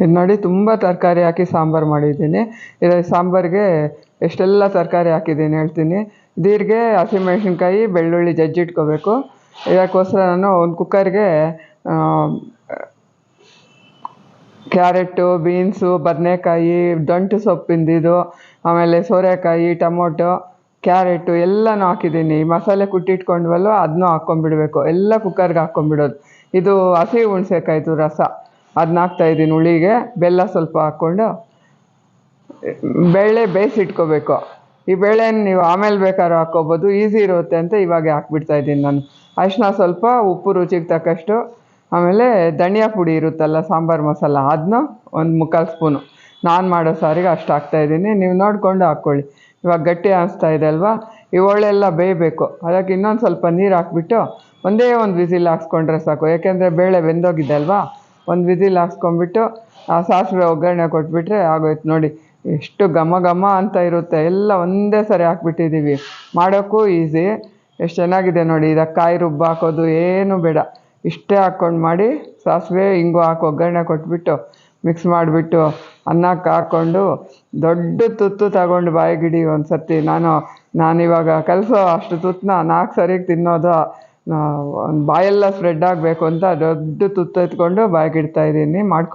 ಇದು ನೋಡಿ ತುಂಬ ತರಕಾರಿ ಹಾಕಿ ಸಾಂಬಾರು ಮಾಡಿದ್ದೀನಿ. ಇದು ಸಾಂಬಾರಿಗೆ ಎಷ್ಟೆಲ್ಲ ತರಕಾರಿ ಹಾಕಿದ್ದೀನಿ ಹೇಳ್ತೀನಿ. ದೀರ್ಗೆ ಹಸಿಮೆಣಸಿನ್ಕಾಯಿ, ಬೆಳ್ಳುಳ್ಳಿ ಜಜ್ಜಿಟ್ಕೋಬೇಕು ಇದಕ್ಕೋಸ್ಕರ ನಾನು ಒಂದು ಕುಕ್ಕರ್ಗೆ ಕ್ಯಾರೆಟು ಬೀನ್ಸು, ಬದನೆಕಾಯಿ, ದಂಟು ಸೊಪ್ಪಿಂದಿದು ಆಮೇಲೆ ಸೋರೆಕಾಯಿ, ಟೊಮೊಟೊ ಕ್ಯಾರೆಟು ಎಲ್ಲನೂ ಹಾಕಿದ್ದೀನಿ. ಮಸಾಲೆ ಕುಟ್ಟಿಟ್ಕೊಂಡ್ವಲ್ವ ಅದನ್ನೂ ಹಾಕ್ಕೊಂಬಿಡ್ಬೇಕು ಎಲ್ಲ ಕುಕ್ಕರ್ಗೆ ಹಾಕ್ಕೊಂಬಿಡೋದು ಇದು ಹಸಿ ಹುಣ್ಸೆಕಾಯ್ದು ರಸ. ಅದನ್ನ ಹಾಕ್ತಾಯಿದ್ದೀನಿ ಹುಳಿಗೆ, ಬೆಲ್ಲ ಸ್ವಲ್ಪ ಹಾಕ್ಕೊಂಡು ಬೇಳೆ ಬೇಯಿಸಿಟ್ಕೋಬೇಕು. ಈ ಬೇಳೆನ ನೀವು ಆಮೇಲೆ ಬೇಕಾದ್ರೂ ಹಾಕ್ಕೋಬೋದು, ಈಸಿ ಇರುತ್ತೆ ಅಂತ ಇವಾಗೆ ಹಾಕ್ಬಿಡ್ತಾ ಇದ್ದೀನಿ ನಾನು. ಅರಿಶಿನ ಸ್ವಲ್ಪ, ಉಪ್ಪು ರುಚಿಗೆ ತಕ್ಕಷ್ಟು, ಆಮೇಲೆ ಧನಿಯಾ ಪುಡಿ ಇರುತ್ತಲ್ಲ, ಸಾಂಬಾರು ಮಸಾಲ ಅದನ್ನ ಒಂದು ಮುಕ್ಕಾಲು ಸ್ಪೂನು. ನಾನು ಮಾಡೋ ಸಾರಿಗೆ ಅಷ್ಟು ಹಾಕ್ತಾಯಿದ್ದೀನಿ ನೀವು ನೋಡಿಕೊಂಡು ಹಾಕ್ಕೊಳ್ಳಿ ಇವಾಗ ಗಟ್ಟಿ ಅನಿಸ್ತಾ ಇದೆ ಅಲ್ವಾ? ಈ ಒಳ್ಳೆಲ್ಲ ಬೇಯಬೇಕು. ಅದಕ್ಕೆ ಇನ್ನೊಂದು ಸ್ವಲ್ಪ ನೀರು ಹಾಕ್ಬಿಟ್ಟು, ಒಂದೇ ಒಂದು ವಿಸಿಲ್ ಹಾಕ್ಸ್ಕೊಂಡ್ರೆ ಸಾಕು. ಯಾಕೆಂದರೆ ಬೇಳೆ ಬೆಂದೋಗಿದೆ ಅಲ್ವಾ? ಒಂದು ವಿಸಿಲ್ ಹಾಕ್ಸ್ಕೊಂಬಿಟ್ಟು ಆ ಸಾಸಿವೆ ಒಗ್ಗರಣೆ ಕೊಟ್ಬಿಟ್ರೆ ಆಗೋಯ್ತು ನೋಡಿ. ಎಷ್ಟು ಘಮ ಘಮ ಅಂತ ಇರುತ್ತೆ. ಎಲ್ಲ ಒಂದೇ ಸರಿ ಹಾಕ್ಬಿಟ್ಟಿದ್ದೀವಿ ಮಾಡೋಕ್ಕೂ ಈಸಿ ಎಷ್ಟು ಚೆನ್ನಾಗಿದೆ ನೋಡಿ. ಇದಕ್ಕೆ ಕಾಯಿ ರುಬ್ಬು ಹಾಕೋದು ಏನೂ ಬೇಡ. ಇಷ್ಟೇ ಹಾಕ್ಕೊಂಡು ಮಾಡಿ, ಸಾಸಿವೆ ಹಿಂಗು ಹಾಕಿ ಒಗ್ಗರಣೆ ಕೊಟ್ಬಿಟ್ಟು ಮಿಕ್ಸ್ ಮಾಡಿಬಿಟ್ಟು ಅನ್ನಕ್ಕೆ ಹಾಕ್ಕೊಂಡು ದೊಡ್ಡ ತುತ್ತು ತಗೊಂಡು ಬಾಯಿಗಿಡಿ ಒಂದು ಸರ್ತಿ ನಾನು, ನಾನಿವಾಗ ಕಲಸೋ ಅಷ್ಟು ತುತ್ತನ್ನ ನಾಲ್ಕು ಸರಿಗೆ ತಿನ್ನೋದು ಬಾಯೆಲ್ಲ ಸ್ಪ್ರೆಡ್ ಆಗಬೇಕು ಅಂತ ದೊಡ್ಡ ತುತ್ತು ಎತ್ಕೊಂಡು ಬಾಯಿಗಿಡ್ತಾ ಇದ್ದೀನಿ ಮಾಡ್ಕೊಳ್ಳಿ